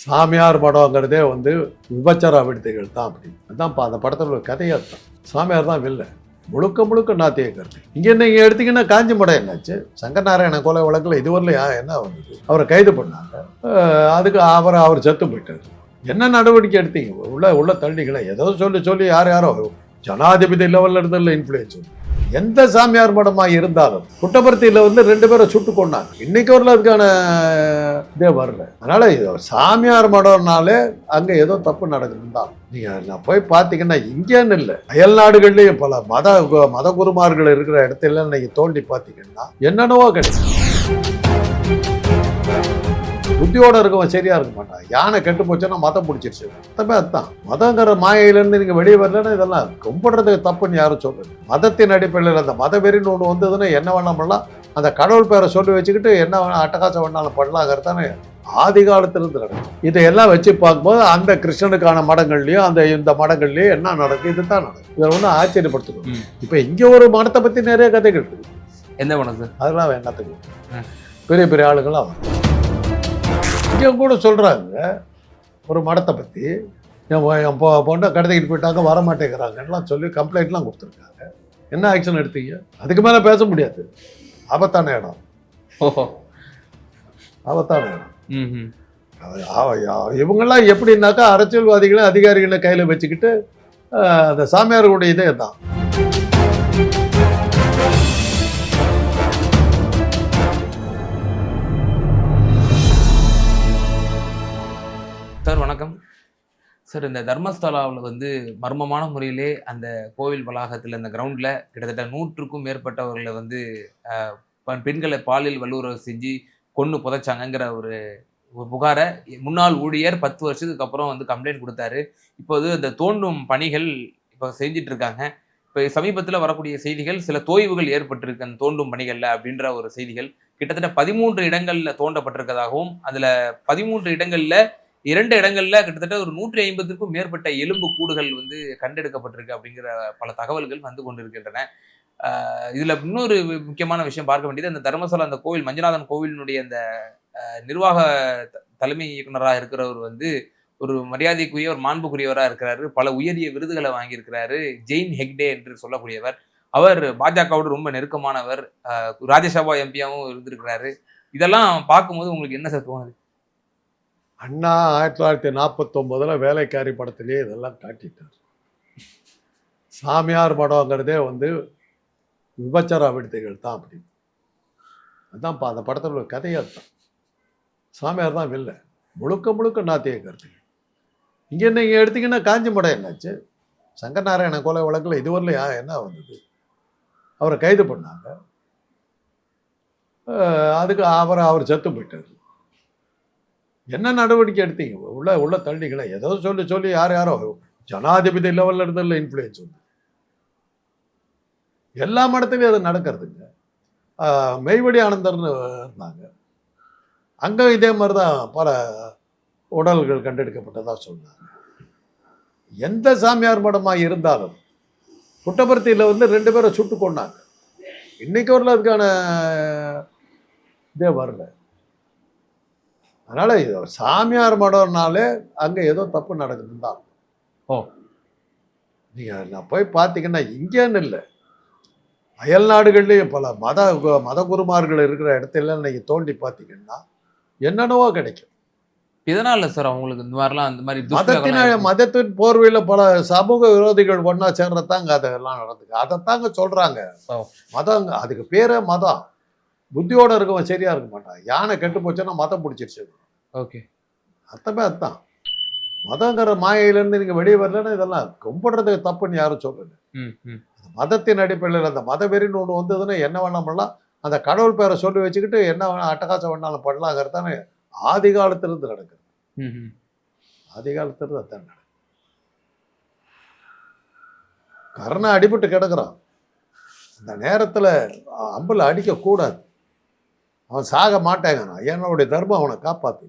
சாமியார் படங்கிறதே வந்து விபச்சார விடுதிகள் தான் அப்படி. அதான் அந்த படத்தில் ஒரு கதையாக தான் சாமியார் தான் வில்ல முழுக்க முழுக்க நாத்திய கருத்து இங்கே நீங்கள் எடுத்தீங்கன்னா காஞ்சி மடம் என்னாச்சு? சங்கநாராயண கொலை வழக்கில் இதுவரையில் என்ன வந்தது? அவரை கைது பண்ணாங்க. அதுக்கு அவரை அவர் செத்து போயிட்டார். என்ன நடவடிக்கை எடுத்தீங்க? உள்ள உள்ள தள்ளிகளை ஏதோ சொல்லி சொல்லி யார் யாரோ? ஜனாதிபதி லெவலில் இருந்ததில்ல இன்ஃப்ளூயன்ஸ் எந்த சாமியார் மடமா இருந்தாலும் புட்டபர்த்தியில் வந்து ரெண்டு பேரை சுட்டு கொண்டாங்க இன்னைக்கு வரல அதுக்கான இதே வரல. அதனால இது சாமியார் மடம்னாலே அங்க ஏதோ தப்பு நடக்குதுதான் நீங்க நான் போய் பார்த்தீங்கன்னா இங்கேன்னு இல்லை. அயல் நாடுகள்லயும் பல மத மத குருமார்கள் இருக்கிற இடத்துல இன்னைக்கு தோண்டி பார்த்தீங்கன்னா என்னென்னவோ கிடைக்கும். புத்தியோட இருக்கவன் சரியா இருக்க மாட்டான். யானை கெட்டு போச்சுன்னா மதம் பிடிச்சிருச்சு. மொத்தமே அதுதான். மதங்கிற மாயையிலேருந்து நீங்க வெளியே வரலன்னா இதெல்லாம் கும்பிடுறதுக்கு தப்புன்னு யாரும் சொல்றது மதத்தின் அடிப்படையில் அந்த மத வெறின்னு ஒன்று வந்ததுன்னா என்ன வேணாம் பண்ணலாம் அந்த கடவுள் பேரை சொல்லி வச்சுக்கிட்டு என்ன வேணா அட்டகாசம் வேணாலும் பண்ணலாங்கிறது தானே ஆதி காலத்திலிருந்து நடக்கும் இதையெல்லாம் வச்சு பார்க்கும்போது அந்த கிருஷ்ணனுக்கான மடங்கள்லயும் அந்த இந்த மடங்கள்லயும் என்ன நடக்கும் இதுதான் நடக்கும் இதில் ஒன்றும் ஆச்சரியப்படுத்தணும். இப்போ இங்கே ஒரு மடத்தை பற்றி நிறைய கதைகள் இருக்கு எந்த படம் சார்? அதெல்லாம் என்னத்துக்கு. பெரிய பெரிய ஆளுங்களாம் வரும் இங்கே கூட சொல்கிறாங்க ஒரு மடத்தை பற்றி என் பொ- என் பொண்ணை கடத்திக்கிட்டு போயிட்டாங்க வர மாட்டேங்கிறாங்கலாம் சொல்லி கம்ப்ளைண்ட்லாம் கொடுத்துருக்காங்க. என்ன ஆக்ஷன் எடுத்தீங்க? அதுக்கு மேலே பேச முடியாது. ஆபத்தான இடம். ஓஹோ. ஆபத்தான இடம். இவங்கெல்லாம் எப்படின்னாக்கா அரசியல்வாதிகளை அதிகாரிகளை கையில் வச்சுக்கிட்டு அந்த சாமியார்களுடைய இதே தான். சார் இந்த தர்மஸ்தலாவில் வந்து மர்மமான முறையிலே அந்த கோவில் வளாகத்தில் அந்த கிரவுண்டில் கிட்டத்தட்ட நூற்றுக்கும் மேற்பட்டவர்களை வந்து பெண்களை பாலியல் வல்லுறவு செஞ்சு கொன்று புதைச்சாங்கங்கிற ஒரு ஒரு புகாரை முன்னாள் ஊழியர் பத்து வருஷத்துக்கு அப்புறம் வந்து கம்ப்ளைண்ட் கொடுத்தாரு. இப்போது அந்த தோண்டும் பணிகள் இப்போ செஞ்சிட்டு இருக்காங்க இப்போ சமீபத்தில் வரக்கூடிய செய்திகள் சில தோய்வுகள் ஏற்பட்டிருக்கு அந்த தோண்டும் பணிகளில் அப்படின்ற ஒரு செய்திகள். கிட்டத்தட்ட பதிமூன்று இடங்களில் தோண்டப்பட்டிருக்கதாகவும் அதில் பதிமூன்று இடங்களில் இரண்டு இடங்கள்ல கிட்டத்தட்ட ஒரு நூற்றி ஐம்பதுக்கும் மேற்பட்ட எலும்பு கூடுகள் வந்து கண்டெடுக்கப்பட்டிருக்கு அப்படிங்கிற பல தகவல்கள் வந்து கொண்டிருக்கின்றன. இதுல இன்னொரு முக்கியமான விஷயம் பார்க்க வேண்டியது அந்த தர்மசாலா அந்த கோவில் மஞ்சநாதன் கோவிலினுடைய அந்த நிர்வாக த- தலைமை இயக்குனராக இருக்கிறவர் வந்து ஒரு மரியாதைக்குரிய ஒரு மாண்புக்குரியவராக இருக்கிறாரு. பல உயரிய விருதுகளை வாங்கியிருக்கிறாரு. ஜெயின் ஹெக்டே என்று சொல்லக்கூடியவர். அவர் பாஜகவோடு ரொம்ப நெருக்கமானவர். ராஜ்யசபா எம்பியாவும் இருந்திருக்கிறாரு. இதெல்லாம் பார்க்கும்போது உங்களுக்கு என்ன சார் தோணுது? அண்ணா ஆயிரத்தி தொள்ளாயிரத்தி நாற்பத்தொம்போதில் வேலைக்காரி படத்திலேயே இதெல்லாம் காட்டிட்டார். சாமியார் படங்கிறதே வந்து விபச்சார விடுதிகள் தான் அப்படி. அதான்ப்பா அந்த படத்தில் ஒரு கதையாக தான் சாமியார் தான் வில்லை. முழுக்க முழுக்க நாத்திய கருத்து இங்கே நீங்கள் எடுத்தீங்கன்னா காஞ்சி மடம் என்னாச்சு? சங்கநாராயண கொலை வழக்கில் இதுவரையில் யா- என்ன வந்தது? அவரை கைது பண்ணாங்க. அதுக்கு அவரை அவர் செத்து போயிட்டார். என்ன நடவடிக்கை எடுத்தீங்க? உள்ள உள்ள தள்ளிகளை ஏதோ சொல்லி சொல்லி யார் யாரோ ஜனாதிபதி லெவலில் இருந்ததில்ல இன்ஃப்ளூயன்ஸ் வந்து. எல்லா மடத்துலையும் அது நடக்கிறதுங்க. மெய்வடி ஆனந்தர்னு இருந்தாங்க. அங்கே இதே மாதிரி தான் பல உடல்கள் கண்டெடுக்கப்பட்டதாக சொன்னாங்க. எந்த சாமியார் மடமாக இருந்தாலும் புட்டபர்த்தியில் வந்து ரெண்டு பேரை சுட்டு கொண்டாங்க இன்னைக்கு வரல அதுக்கான இதே வரல. அதனால இது சாமியார் மடம்னாலே அங்க ஏதோ தப்பு நடக்குதுன்னு தான் ஓ. நீங்க நான் போய் பார்த்தீங்கன்னா இங்கேன்னு இல்லை. அயல் நாடுகள்லயும் பல மத மத குருமார்கள் இருக்கிற இடத்துல இன்னைக்கு தோண்டி பார்த்தீங்கன்னா என்னென்னவோ கிடைக்கும். இதனால சார் அவங்களுக்கு இந்த மாதிரிலாம் அந்த மாதிரி மதத்தின மதத்தின் போர்வையில பல சமூக விரோதிகள் ஒண்ணா சேர்றதாங்க அதெல்லாம் நடந்துக்கு. அதைத்தாங்க சொல்றாங்க. ஓ. மதம் அதுக்கு பேரே மதம். புத்தியோட இருக்கவன் சரியா இருக்க மாட்டான். யானை கெட்டு போச்சுன்னா மதம் பிடிச்சிருச்சு. ஓகே. அர்த்தமே அதுதான் மதங்கிற மாயையிலேருந்து நீங்கள் வெளியே வரலன்னா இதெல்லாம் கும்பிடுறதுக்கு தப்புன்னு யாரும் ம் மதத்தின் அடிப்படையில் அந்த மத வெறின்னு ஒன்று வந்ததுன்னா என்ன வேணாம் பண்ணலாம் அந்த கடவுள் பேரை சொல்லி வச்சுக்கிட்டு என்ன வேணா அட்டகாசம் வேணாலும் பண்ணலாங்கிறது தானே ஆதி காலத்திலிருந்து நடக்குது. ஆதி காலத்திலிருந்து அதான் நடக்குது. கர்ண அடிபட்டு கிடக்குறான். அந்த நேரத்தில் அம்பில் அடிக்கக்கூடாது. அவன் சாக மாட்டேங்கிறான். என்னுடைய தர்மம் அவனை காப்பாத்து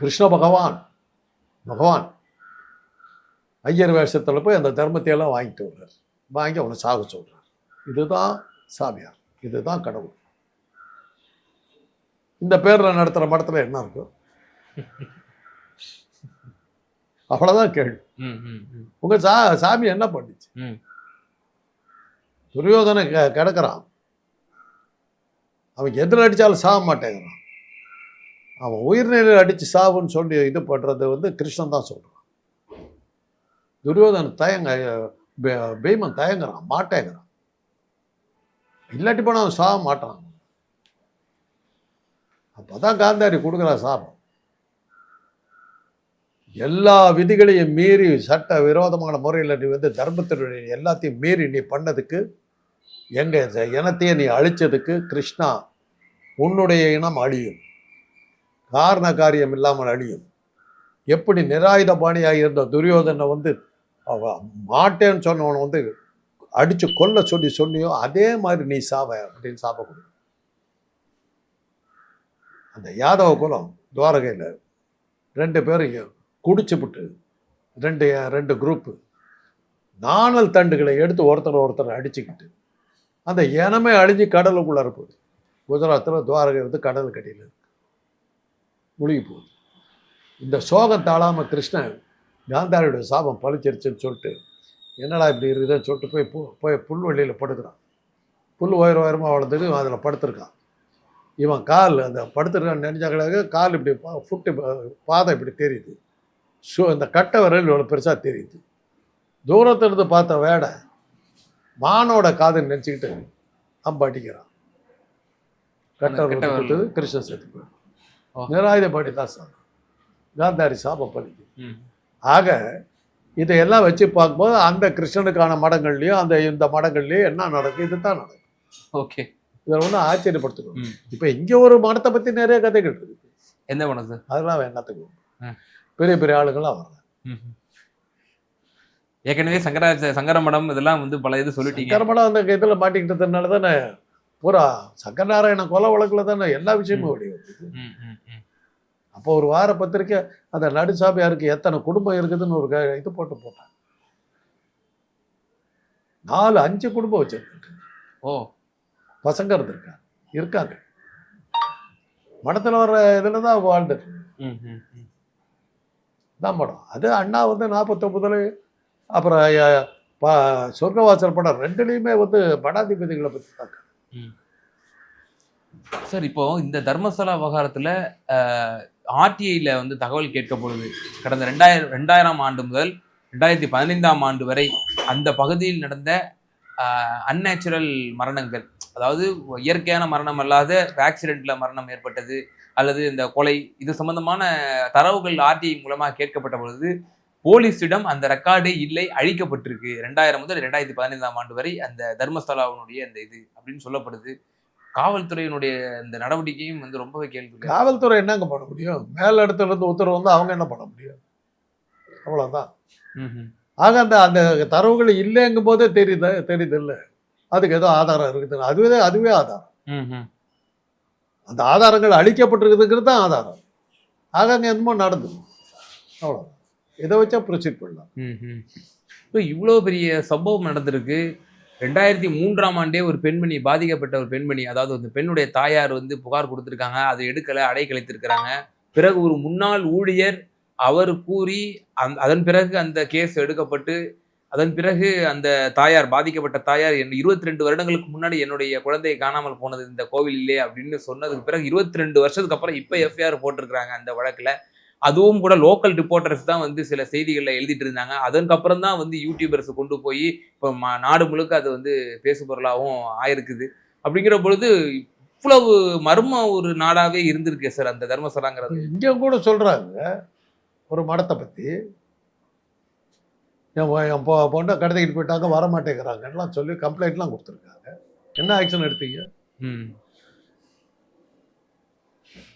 கிருஷ்ண பகவான் பகவான். ஐயர் வேஷத்தில் போய் அந்த தர்மத்தை எல்லாம் வாங்கிட்டு வர்றார். வாங்கி அவனை சாக சொல்றார். இதுதான் சாமியார். இதுதான் கடவுள். இந்த பேரில் நடத்துகிற மடத்தில் என்ன இருக்கும் அவ்வளோதான் கேள்வி. உங்கள் சா சாமி என்ன பண்ணுச்சு. துரியோதனை க கிடக்கிறான். அவன் எதில் அடித்தாலும் சாக மாட்டேங்கிறான். அவன் உயிர்நிலையில் அடித்து சாவுன்னு சொல்லி இது பண்ணுறது வந்து கிருஷ்ணன் தான் சொல்கிறான் துரியோதன தயங்க பீமன் தயங்குறான் மாட்டேங்கிறான். இல்லாட்டி போனால் அவன் சாக மாட்டான். அப்போ தான் காந்தாரி கொடுக்குறான் சாபம். எல்லா விதிகளையும் மீறி சட்ட விரோதமான முறையில் நீ வந்து தர்மத்தினுடைய எல்லாத்தையும் மீறி நீ பண்ணதுக்கு எங்கள் இனத்தையே நீ அழிச்சதுக்கு கிருஷ்ணா உன்னுடைய இனம் அழியும். காரண காரியம் இல்லாமல் அழியும். எப்படி நிராயுதபாணியாக இருந்த துரியோதனை வந்து மாட்டேன்னு சொன்னவனை வந்து அடித்து கொல்ல சொல்லி சொன்னியோ அதே மாதிரி நீ சாவ அப்படின்னு சாப கொடு. அந்த யாதவ குலம் துவாரகையில் ரெண்டு பேரும் குடிச்சுப்புட்டு ரெண்டு ரெண்டு குரூப்பு நாணல் தண்டுகளை எடுத்து ஒருத்தர் ஒருத்தர் அடிச்சுக்கிட்டு அந்த இனமே அழிஞ்சு கடலுக்குள்ளே போகுது. குஜராத்தில் துவாரகை வந்து கடல் கடியில் முழுகி போகுது. இந்த சோகம் தாழாமல் கிருஷ்ணன் காந்தாரியோட சாபம் பழிச்சிருச்சுன்னு சொல்லிட்டு என்னடா இப்படி இருக்குதுன்னு சொல்லிட்டு போய் பு போய் புல்வெளியில் படுக்கிறான். புல் உயர உயரமாக வளர்ந்துட்டு அதில் படுத்திருக்கான். இவன் கால் அந்த படுத்துருக்கான்னு நினைச்சாக்களாக கால் இப்படி பா- ஃபுட்டு பாதம் இப்படி தெரியுது. ஷோ இந்த கட்டை விரல் இவ்வளோ பெருசாக தெரியுது. தூரத்துல இருந்து பார்த்த வேடை மானோட காதுன்னு நினச்சிக்கிட்டு அம்பு அடிக்கிறான். கட்டை கட்டை விரல் கிருஷ்ணன் செத்து ஓ. போயிடும் நிராயுதபாடி தான் சார் காந்தாரி ம். ஆக இதையெல்லாம் வச்சு பார்க்கும்போது அந்த கிருஷ்ணனுக்கான மடங்கள்லையும் அந்த இந்த மடங்கள்லையும் என்ன நடக்கும் இதுதான் நடக்கும் ஓகே. இதில் ஒன்றும் ஆச்சரியப்படுத்துக்கணும் ம். இப்போ இங்கே ஒரு மடத்தை பற்றி நிறைய கதைகள் இருக்குது எந்த படம் சார் அதெல்லாம் என்னத்துக்கு. பெரிய பெரிய ஆளுங்களாம் வர்றாங்க. ஏற்கனவே சங்கராச்ச சங்கர மடம் இதெல்லாம் வந்து பல இது சொல்லிட்டீங்க. சங்கரமடம் அந்த இதில் மாட்டிக்கிட்டதுனால தானே பூரா சங்கரநாராயண கொலை வழக்கில் தானே எல்லா விஷயமும் ம். அப்போ ஒரு வார பத்திரிக்கை அந்த நடுசாமியாருக்கு எத்தனை குடும்பம் இருக்குதுன்னு ஒரு இது போட்டு போட்டாங்க. நாலு அஞ்சு குடும்பம் வச்சிருக்கு ஓ. பசங்க இருந்திருக்காங்க. இருக்காங்க. மடத்தில் வர்ற இதில் தான் ம். தான் படம் அது அண்ணா வந்து நாற்பத்தொம்பதுல அப்புறம் சொர்க்கவாசல் படம் ரெண்டுலேயுமே வந்து படாதிபதிகளை பற்றி தாங்க சார் இப்போ இந்த தர்மஸ்தலா விவகாரத்தில் ஆர்டிஐயில் வந்து தகவல் கேட்கப்படுது கடந்த ரெண்டாயிரம் ரெண்டாயிரம் ஆண்டு முதல் ரெண்டாயிரத்தி பதினைந்தாம் ஆண்டு வரை அந்த பகுதியில் நடந்த அன்நேச்சுரல் மரணங்கள் அதாவது இயற்கையான மரணம் அல்லாத ஆக்சிடென்ட்ல மரணம் ஏற்பட்டது அல்லது இந்த கொலை இது சம்பந்தமான தரவுகள் ஆர்டிஐ மூலமாக கேட்கப்பட்ட பொழுது போலீஸிடம் அந்த ரெக்கார்டே இல்லை அழிக்கப்பட்டிருக்கு. ரெண்டாயிரம் முதல் ரெண்டாயிரத்தி பதினைந்தாம் ஆண்டு வரை அந்த தர்மஸ்தலாவினுடைய அந்த இது அப்படின்னு சொல்லப்படுது. காவல்துறையினுடைய இந்த நடவடிக்கையும் வந்து ரொம்பவே கேள்வி காவல்துறை என்னங்க பண்ண முடியும்? மேல் இடத்துல இருந்து உத்தரவு வந்து அவங்க என்ன பண்ண முடியும்? அவ்வளோதான் ஆக அந்த அந்த தரவுகள் இல்லைங்கும் போதே தெரியுது தெரியுது இல்லை அதுக்கு ஏதோ ஆதாரம் இருக்குது. அதுவே அதுவே ஆதாரம். அந்த ஆதாரங்கள் அழிக்கப்பட்டிருக்குதுங்கிறது தான் ஆதாரம். ஆக அங்கே என்னமோ நடந்தது. அவ்வளோ இதை வச்சா ப்ரொசீட் பண்ணலாம் இப்போ இவ்வளோ பெரிய சம்பவம் நடந்திருக்கு. ரெண்டாயிரத்தி மூன்றாம் ஆண்டே ஒரு பெண்மணி பாதிக்கப்பட்ட ஒரு பெண்மணி. அதாவது அந்த பெண்ணுடைய தாயார் வந்து புகார் கொடுத்துருக்காங்க. அதை எடுக்கலை அடை கழித்திருக்கிறாங்க. பிறகு ஒரு முன்னாள் ஊழியர் அவர் கூறி அந் அதன் பிறகு அந்த கேஸ் எடுக்கப்பட்டு அதன் பிறகு அந்த தாயார் பாதிக்கப்பட்ட தாயார் என் இருபத்தி ரெண்டு வருடங்களுக்கு முன்னாடி என்னுடைய குழந்தையை காணாமல் போனது இந்த கோவிலிலே அப்படின்னு சொன்னதுக்கு பிறகு இருபத்தி ரெண்டு வருஷத்துக்கு அப்புறம் இப்போ எஃப்ஐஆர் போட்டிருக்கிறாங்க அந்த வழக்கில். அதுவும் கூட லோக்கல் ரிப்போர்ட்டர்ஸ் தான் வந்து சில செய்திகளில் எழுதிட்டு இருந்தாங்க. அதற்கப்புறம் தான் வந்து யூடியூபர்ஸ் கொண்டு போய் இப்போ நாடு முழுக்க அது வந்து பேசுபொருளாகவும் ஆயிருக்குது. அப்படிங்கிற பொழுது இவ்வளவு மர்ம ஒரு நாடாவே இருந்திருக்கு சார் அந்த தர்மசலாங்கிறது. இங்கே கூட சொல்கிறாங்க ஒரு மடத்தை பற்றி என் பொண்ணை கடத்திக்கிட்டு போயிட்டாங்க வர மாட்டேங்கிறாங்கலாம் சொல்லி கம்ப்ளைண்ட்லாம் கொடுத்துருக்காங்க. என்ன ஆக்ஷன் எடுத்தீங்க?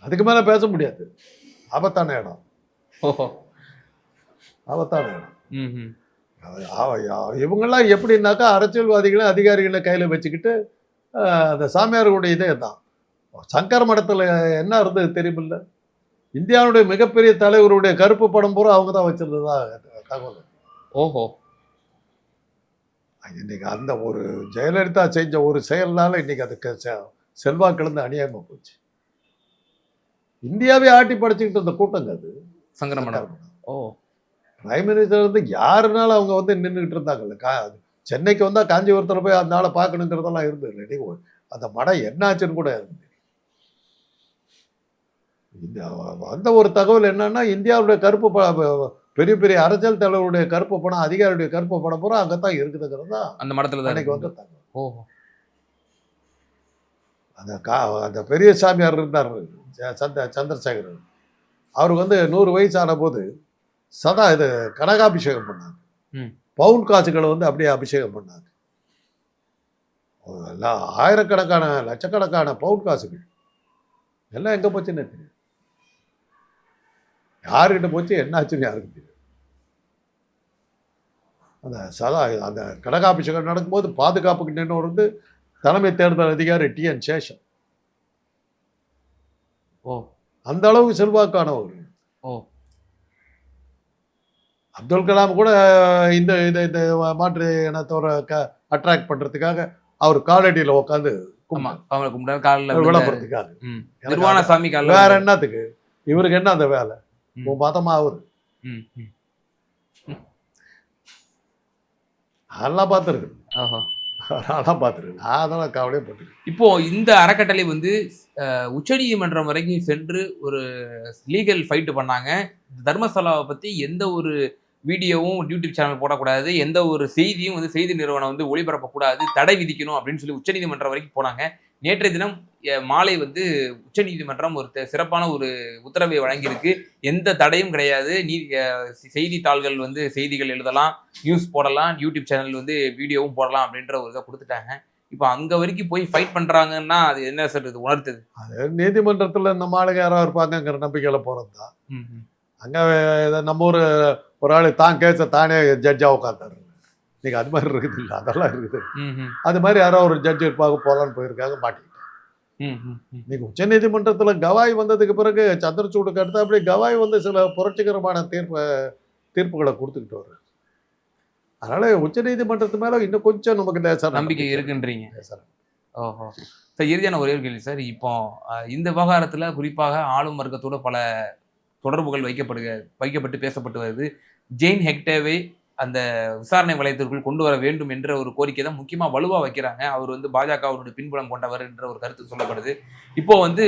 அதுக்கு மேலே பேச முடியாது. ஆபத்தான இடம். ஆபத்தான இடம். இவங்கெல்லாம் எப்படின்னாக்கா அரசியல்வாதிகளை அதிகாரிகளை கையில் வச்சுக்கிட்டு அந்த சாமியார்களுடைய இதே தான். சங்கர மடத்தில் என்ன இருந்தது தெரியுமில்ல? இந்தியாவுடைய மிகப்பெரிய தலைவருடைய கருப்பு படம் பூரா அவங்க தான் வச்சிருந்ததா? தகவல். ஓஹோ. இன்னைக்கு அந்த ஒரு ஜெயலலிதா செஞ்ச ஒரு செயல்னால இன்னைக்கு அதுக்கு செ- செல்வாக்கிழந்து அநியாயமாக போச்சு. இந்தியாவே ஆட்டி படைச்சிக்கிட்டு இருந்த கூட்டங்க அது. சங்கரமடம் ஓ. பிரைம் மினிஸ்டர் வந்து யாருனாலும் அவங்க வந்து நின்றுக்கிட்டு இருந்தாங்கல்ல. கா சென்னைக்கு வந்தால் காஞ்சிபுரத்தில் போய் அந்த ஆளை பார்க்கணுங்கிறதெல்லாம் இருந்தது ரெடி அந்த மடம் என்னாச்சுன்னு கூட இருந்தது இந்த வந்த ஒரு தகவல் என்னன்னா இந்தியாவுடைய கருப்பு ப- பெரிய பெரிய அரசியல் தலைவருடைய கருப்பு பணம் அதிகாரியுடைய கருப்பு பணம் பூரா அங்கே தான் இருக்குதுங்கிறது தான் அந்த மடத்துல தான் அன்னைக்கு. வந்த தகவல். ஓ அந்த கா அந்த பெரிய சாமியார் இருந்தார். சந்த சந்திரசேகரன். அவருக்கு வந்து நூறு வயசு ஆன போது சதா இது கனகாபிஷேகம் பண்ணாங்க. பவுன் காசுகளை வந்து அப்படியே அபிஷேகம் பண்ணாங்க எல்லாம் ஆயிரக்கணக்கான லட்சக்கணக்கான பவுன் காசுகள். எல்லாம் எங்க போச்சுன்னு தெரியும் யாருக்கிட்ட போச்சு என்னாச்சுன்னு யாருக்கு தெரியும் அந்த சதா அந்த கனகாபிஷேகம் நடக்கும்போது பாதுகாப்புக்கு நின்று வந்து தலைமை தேர்தல் அதிகாரி டி என் சேஷன். ஓ. அந்த அளவுக்கு செல்வாக்கானவர். ஓ. அப்துல் கலாம் கூட இந்த இந்த இந்த மாற்று இனத்தோரை க அட்ராக்ட் பண்றதுக்காக அவர் காலடியில் உட்காந்து விளம்பரத்துக்காக நிர்வாண சாமி வேற என்னத்துக்கு? இவருக்கு என்ன அந்த வேலை. உன் மதமா அவரு? அதெல்லாம் பார்த்துருக்கு ஓஹோ அதெல்லாம் பார்த்துருக்கு நான் அதெல்லாம் கவலையே பட்டுருக்கேன் இப்போ இந்த அறக்கட்டளை வந்து உச்சநீதிமன்றம் வரைக்கும் சென்று ஒரு லீகல் ஃபைட்டு பண்ணாங்க. தர்மஸ்தலாவை பற்றி எந்த ஒரு வீடியோவும் யூடியூப் சேனல் போடக்கூடாது. எந்த ஒரு செய்தியும் வந்து செய்தி நிறுவனம் வந்து ஒளிபரப்பக்கூடாது. தடை விதிக்கணும் அப்படின்னு சொல்லி உச்சநீதிமன்றம் வரைக்கும் போனாங்க. நேற்றைய தினம் மாலை வந்து உச்சநீதிமன்றம் ஒரு சிறப்பான ஒரு உத்தரவை வழங்கியிருக்கு. எந்த தடையும் கிடையாது. நீ செய்தித்தாள்கள் வந்து செய்திகள் எழுதலாம் நியூஸ் போடலாம் யூடியூப் சேனல் வந்து வீடியோவும் போடலாம் அப்படின்ற ஒரு இதை கொடுத்துட்டாங்க. இப்போ அங்க வரைக்கும் போய் ஃபைட் பண்றாங்கன்னா அது என்ன சார் இது உணர்த்துது? அது நீதிமன்றத்தில் நம்ம ஆளுங்க யாராவது இருப்பாங்கங்கிற நம்பிக்கையில போறது தான் அங்கே நம்ம ஊர் ஒரு ஆள் தான் கேஸை தானே ஜட்ஜாக உட்காந்தாரு இன்னைக்கு அது மாதிரி இருக்குது இல்லை அதெல்லாம் இருக்குது. அது மாதிரி யாரோ ஒரு ஜட்ஜ் இருப்பாங்க போகலான்னு போயிருக்காங்க மாட்டிக்கிட்டாங்க. இன்னைக்கு உச்சநீதிமன்றத்தில் கவாய் வந்ததுக்கு பிறகு சந்திரசூடுக்கு அடுத்து அப்படியே கவாய் வந்து சில புரட்சிகரமான தீர்ப்பு தீர்ப்புகளை கொடுத்துக்கிட்டு வர்றாரு. அதனால உச்சநீதிமன்றத்து மேல இன்னும் கொஞ்சம் நமக்கு லேசா நம்பிக்கை இருக்குன்றீங்க. லேசா. ஓஹோ. சார் இறுதியான ஒரே ஒரு கேள்வி சார். இப்போ இந்த விவகாரத்துல குறிப்பாக ஆளும் வர்க்கத்தோட பல தொடர்புகள் வைக்கப்படுக வைக்கப்பட்டு பேசப்பட்டு வருது. ஜெயின் ஹெக்டேவை அந்த விசாரணை வளையத்திற்குள் கொண்டு வர வேண்டும் என்ற ஒரு கோரிக்கை தான் முக்கியமாக வலுவாக வைக்கிறாங்க. அவர் வந்து பாஜகவினுடைய பின்புலம் கொண்டவர் என்ற ஒரு கருத்து சொல்லப்படுது. இப்போ வந்து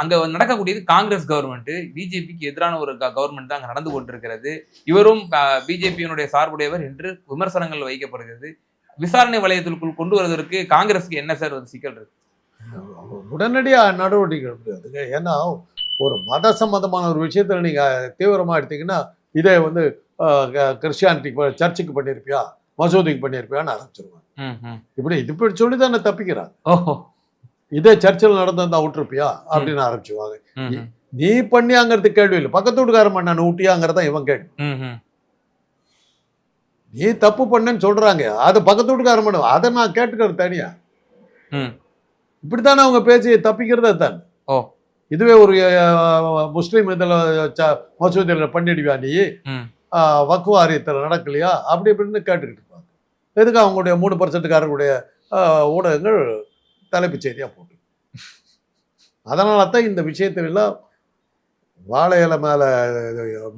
அங்கே நடக்கக்கூடியது காங்கிரஸ் கவர்மெண்ட்டு பிஜேபிக்கு எதிரான ஒரு கவர்மெண்ட் தான் அங்கே நடந்து கொண்டிருக்கிறது. இவரும் பிஜேபியினுடைய சார்புடையவர் என்று விமர்சனங்கள் வைக்கப்படுகிறது. விசாரணை வளையத்திற்குள் கொண்டு வருவதற்கு காங்கிரஸுக்கு என்ன சார் ஒரு சிக்கல் இருக்கு? உடனடியாக நடவடிக்கை எடுக்காதுங்க ஏன்னா ஒரு மத சம்பந்தமான ஒரு விஷயத்தில் நீங்கள் தீவிரமாக எடுத்தீங்கன்னா இதே வந்து கிறிஸ்டியானிட்டிக்கு சர்ச்சுக்கு பண்ணியிருப்பியா மசூதிக்கு பண்ணியிருப்பியான்னு ஆரம்பிச்சிருவாங்க. இப்படி இது இப்படி சொல்லி தானே தப்பிக்கிறாங்க. ஓஹோ. இதே சர்ச்சில் நடந்திருந்தா விட்டுருப்பியா அப்படின்னு ஆரம்பிச்சுவாங்க நீ பண்ணியாங்கிறது கேள்வி இல்லை. பக்கத்து வீட்டுக்காரன் பண்ண விட்டியாங்கிறத இவன் கேள்வி. நீ தப்பு பண்ணேன்னு சொல்றாங்க. அது பக்கத்து வீட்டுக்காரன் பண்ண. அதை நான் கேட்டுக்கிறது தனியா. இப்படித்தானே அவங்க பேசி தப்பிக்கிறதே தான். ஓ. இதுவே ஒரு முஸ்லீம் இதில் மசூதியில் பண்ணிடுவியா நீ? வாரியத்தில் நடக்கலையா? அப்படி இப்படின்னு கேட்டுக்கிட்டு இருப்பாங்க. எதுக்கு அவங்களுடைய மூணு பர்சன்ட்டுக்காரர்களுடைய ஊடகங்கள் தலைப்புச் செய்தியாக போட்டு? அதனால தான் இந்த விஷயத்திலெல்லாம் வாழை இலை மேலே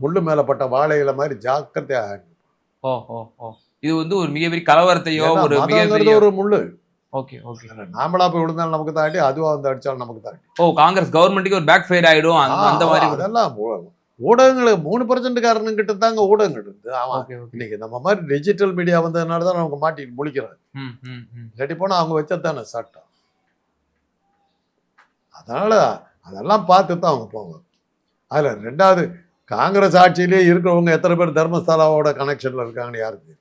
முள்ளு மேலே பட்ட வாழை இலை மாதிரி ஜாக்கிரதையாக ஓ ஓ ஓ. இது வந்து ஒரு மிகப்பெரிய கலவரத்தையோ ஒரு ஒரு முள்ளு. Okay okay. நாமளா போய் விழுந்தாலும் நமக்கு தாண்டி அதுவா வந்து அடிச்சாலும் நமக்கு தாண்டி. ஓ காங்கிரஸ் கவர்மெண்ட்டுக்கு ஒரு பேக் ஃபயர் ஆயிடும் அந்த- மாதிரி அதெல்லாம் ஊ- ஊடகங்கள் மூணு பர்சன்ட் காரணங்கிட்ட தாங்க ஊடகங்கள் இருக்கு ஆமா இன்னைக்கு நம்ம மாதிரி டிஜிட்டல் மீடியா வந்ததுனால தான் நமக்கு மாட்டி முழிக்கிறாங்க. இல்லாட்டி போனா அவங்க வச்சதானே சட்டம். அதனால அதெல்லாம் பார்த்து தான் அவங்க போவாங்க. அதுல ரெண்டாவது காங்கிரஸ் ஆட்சியிலே இருக்கிறவங்க எத்தனை பேர் தர்மஸ்தலாவோட கனெக்ஷன்ல இருக்காங்கன்னு யாருக்கு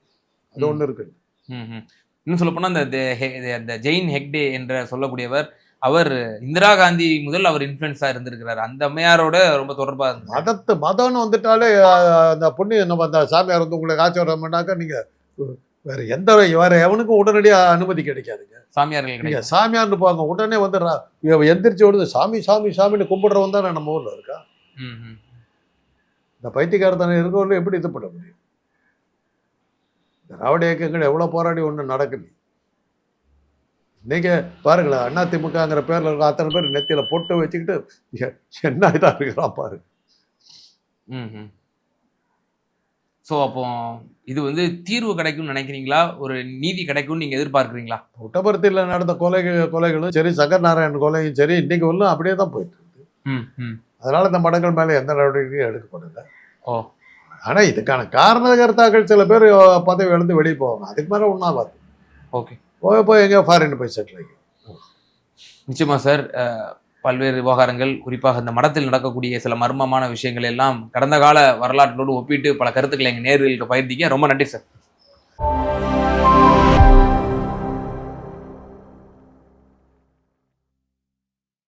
அது ம். ஒண்ணு இருக்கு. ம், ம். இன்னும் சொல்ல போனா அந்த தே- ஹெ- இது- அந்த ஜெயின் ஹெக்டே என்ற சொல்லக்கூடியவர் அவர் இந்திரா காந்தி முதல் அவர் இன்ஃபுளுன்ஸா இருந்திருக்கிறார். அந்த அம்மையாரோட ரொம்ப தொடர்பா இருந்தார் மதத்து மதம்னு வந்துட்டாலே அந்த புண்ணிய நம்ம அந்த சாமியார் வந்து உங்களுக்கு ஆச்சரியம் பண்ணாக்கா நீங்க வேற எந்த வேற எவனுக்கும் உடனடியா அனுமதி கிடைக்காதுங்க. சாமியார்கள் கிடையாது. சாமியார்னு பாங்க உடனே வந்து எந்திரிச்சு ஓடுது சாமி சாமி சாமின்னு கும்பிடுறவன் தான் நம்ம ஊர்ல இருக்கா. இந்த பைத்தியக்காரத்தனை இருக்கவங்க எப்படி இது பண்ண முடியும்? திராவிட இயக்கங்கள் எவ்வளவு போராடி ஒண்ணு நடக்குது? நீங்க பாருங்களேன் அதிமுகங்கிற பேர்ல இருக்க அத்தனை பேர் நெத்தியில பொட்டு வச்சுக்கிட்டு என்ன இதா இருக்கிறான் பாரு. ம் ஸோ அப்போ இது வந்து தீர்வு கிடைக்கும்னு நினைக்கிறீங்களா? ஒரு நீதி கிடைக்கும்னு நீங்க எதிர்பார்க்குறீங்களா? புட்டபர்த்தியில் நடந்த கொலைகள் கொலைகளும் சரி சங்கர் நாராயணன் கொலையும் சரி இன்னைக்கு வரலும் அப்படியே தான் போயிட்டு இருக்கு. ம் ம் அதனால இந்த மடங்கள் மேலே எந்த நடவடிக்கையும் எடுக்கப்படல. ஓ. ஆனா இதுக்கான காரணகர்த்தாக்கள் சில பேர் பதவி இழந்து வெளியே போவாங்க. அதுக்கு மேலே ஒன்றாகாது ஓகே. போய் போய் எங்கேயோ ஃபாரின் போய் செட்டில் ஆகி நிச்சயமா சார் பல்வேறு விவகாரங்கள் குறிப்பாக இந்த மடத்தில் நடக்கக்கூடிய சில மர்மமான விஷயங்கள் எல்லாம் கடந்த கால வரலாற்றோடு ஒப்பிட்டு பல கருத்துக்களை எங்க நேர்களுக்கு பகிர்ந்தீங்க. ரொம்ப நன்றி சார்